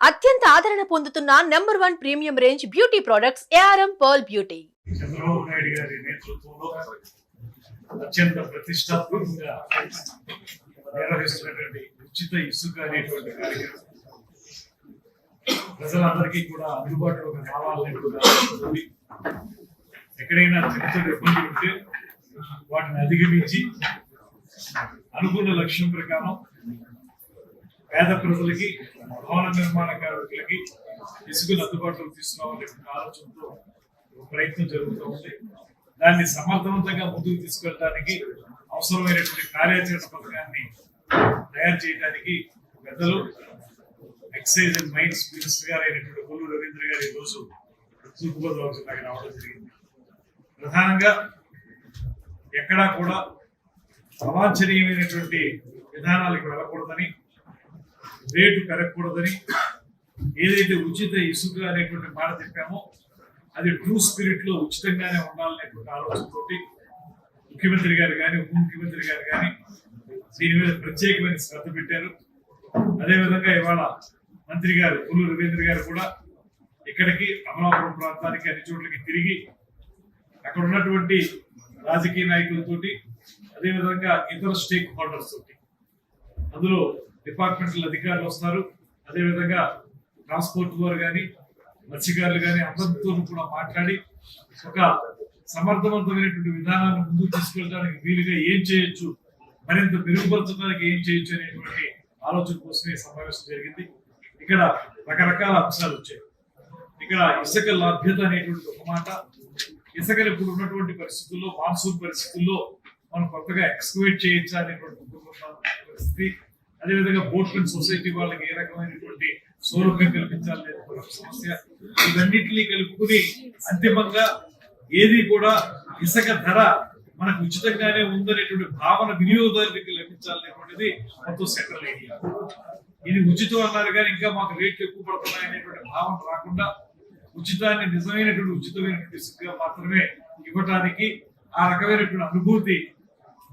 అత్యంత ఆదరణ పొందుతున్న number one premium range beauty products ARM pearl beauty. Chandrababu Naidu గారి నేతృత్వంలో అత్యంత ప్రతిష్టాత్మకంగా నిర్వహిస్తున్నటువంటి ఉచిత ఇసుక అనేటువంటి కార్యక్రమం. ప్రజలందరికీ కూడా అందుబాటులోకి రావాలనేటువంటి కూడా ఎక్కడైనా చిన్న ఇబ్బంది ఉంటే వాటిని అధిగమించి అనుకున్న లక్ష్యం ప్రకారం పేద ప్రజలకి భవన నిర్మాణ కార్మికులకి ఇసుకలు అందుబాటులోకి తీసుకురావాలనే ఆలోచనతో ప్రయత్నం జరుగుతూ ఉంది. దాన్ని సమర్థవంతంగా ముందుకు తీసుకెళ్ళడానికి అవసరమైనటువంటి కార్యాచరణ పథకాన్ని తయారు చేయడానికి పెద్దలు ఎక్సైజ్ అండ్ మైన్స్ మినిస్టర్ గారు అయినటువంటి కొల్లు రవీంద్ర గారు ఈరోజు తూర్పుగోదావరి జిల్లాకి రావడం జరిగింది. ప్రధానంగా ఎక్కడా కూడా అవాంఛనీయమైనటువంటి విధానాలకు వెళ్ళకూడదని రేటు పెరగకూడదని ఏదైతే ఉచిత ఇసుక అనేటువంటి మాట చెప్పామో అది ట్రూ స్పిరిట్లో ఉచితంగానే ఉండాలనేటువంటి ఆలోచనతోటి ముఖ్యమంత్రి గారు కానీ ఉప ముఖ్యమంత్రి గారు కానీ దీని మీద ప్రత్యేకమైన శ్రద్ధ పెట్టారు. అదేవిధంగా ఇవాళ మంత్రి గారు పులు రవీంద్ర గారు కూడా ఇక్కడికి అమలాపురం ప్రాంతానికి అన్ని చోట్లకి తిరిగి అక్కడ ఉన్నటువంటి రాజకీయ నాయకులతోటి అదేవిధంగా ఇతర స్టేక్ హోల్డర్స్ తోటి అందులో డిపార్ట్మెంటల్ అధికారులు వస్తారు అదేవిధంగా ట్రాన్స్పోర్ట్ వారు కానీ మత్స్యకారులు కానీ అందరితో కూడా మాట్లాడి ఒక సమర్థవంతమైనటువంటి విధానాన్ని ముందుకు తీసుకెళ్ళడానికి వీలుగా ఏం చేయొచ్చు మరింత మెరుగుపరచడానికి ఏం చేయొచ్చు అనేటువంటి ఆలోచన కోసమే సమావేశం జరిగింది. ఇక్కడ రకరకాల అంశాలు వచ్చాయి. ఇక్కడ ఇసుక లభ్యత అనేటువంటి ఒక మాట. ఇసుకలు ఇప్పుడు ఉన్నటువంటి పరిస్థితుల్లో మాన్సూన్ పరిస్థితుల్లో మనం కొత్తగా ఎక్స్క్వేట్ చేయించాలనేటువంటి పరిస్థితి. అదేవిధంగా బోట్మెంట్ సొసైటీ వాళ్ళకి ఏ రకమైనటువంటి సౌలభ్యం కల్పించాలి ఒక సమస్య ఇవన్నిటిని కలుపుకుని అంతిమంగా ఏది కూడా ఇసుక ధర మనకు ఉచితంగానే ఉందనేటువంటి భావన వినియోగదారునికి లభించాలనేటువంటిది మొత్తం సెంట్రల్ ఐడియా ఇది ఉచితం అన్నారు కానీ ఇంకా మాకు రేట్లు ఎక్కువ పడుతున్నాయి అనేటువంటి భావన రాకుండా ఉచితాన్ని నిజమైనటువంటి ఉచితమైనటువంటి ఇసుకగా మాత్రమే ఇవ్వటానికి ఆ రకమైనటువంటి అనుభూతి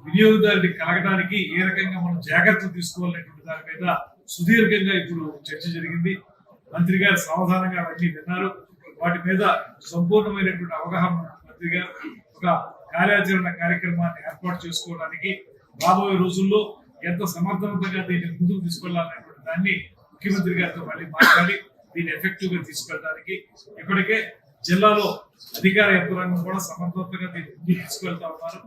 వినియోగదారుని కలగడానికి ఏ రకంగా మనం జాగ్రత్తలు తీసుకోవాలనేటువంటి దాని మీద సుదీర్ఘంగా ఇప్పుడు చర్చ జరిగింది. మంత్రి గారు సావధానంగా అవన్నీ విన్నారు. వాటి మీద సంపూర్ణమైనటువంటి అవగాహన మంత్రి గారు ఒక కార్యాచరణ కార్యక్రమాన్ని ఏర్పాటు చేసుకోవడానికి రాబోయే రోజుల్లో ఎంత సమర్థవంతంగా దీన్ని ముందుకు తీసుకెళ్ళాలనేటువంటి దాన్ని ముఖ్యమంత్రి గారితో మళ్ళీ మాట్లాడి దీన్ని ఎఫెక్టివ్గా తీసుకెళ్ళడానికి ఇప్పటికే జిల్లాలో అధికార యంత్రాంగం కూడా సమర్థవంతంగా దీన్ని ముందుకు తీసుకెళ్తా ఉన్నారు.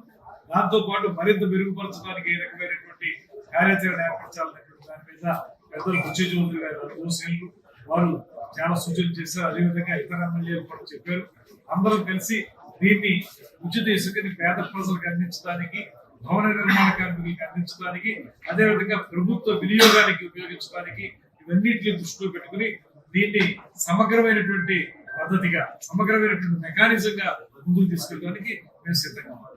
దాంతో పాటు మరింత మెరుగుపరచడానికి ఏ రకమైనటువంటి కార్యాచరణ ఏర్పరచాలనేటువంటి దాని మీద పెద్దలు బుచ్చి చౌదరి గారు దోషులు వారు చాలా సూచనలు చేశారు. అదేవిధంగా ఇతర ఎమ్మెల్యేలు కూడా చెప్పారు. అందరూ కలిసి దీన్ని ఉచిత ఇసుకని పేద ప్రజలకు అందించడానికి భవన నిర్మాణ కార్మికులకు అందించడానికి అదేవిధంగా ప్రభుత్వ వినియోగానికి ఉపయోగించడానికి ఇవన్నిటిని దృష్టిలో పెట్టుకుని దీన్ని సమగ్రమైనటువంటి పద్ధతిగా సమగ్రమైనటువంటి మెకానిజంగా ముందుకు తీసుకెళ్ళడానికి మేము సిద్ధంగా ఉన్నాం.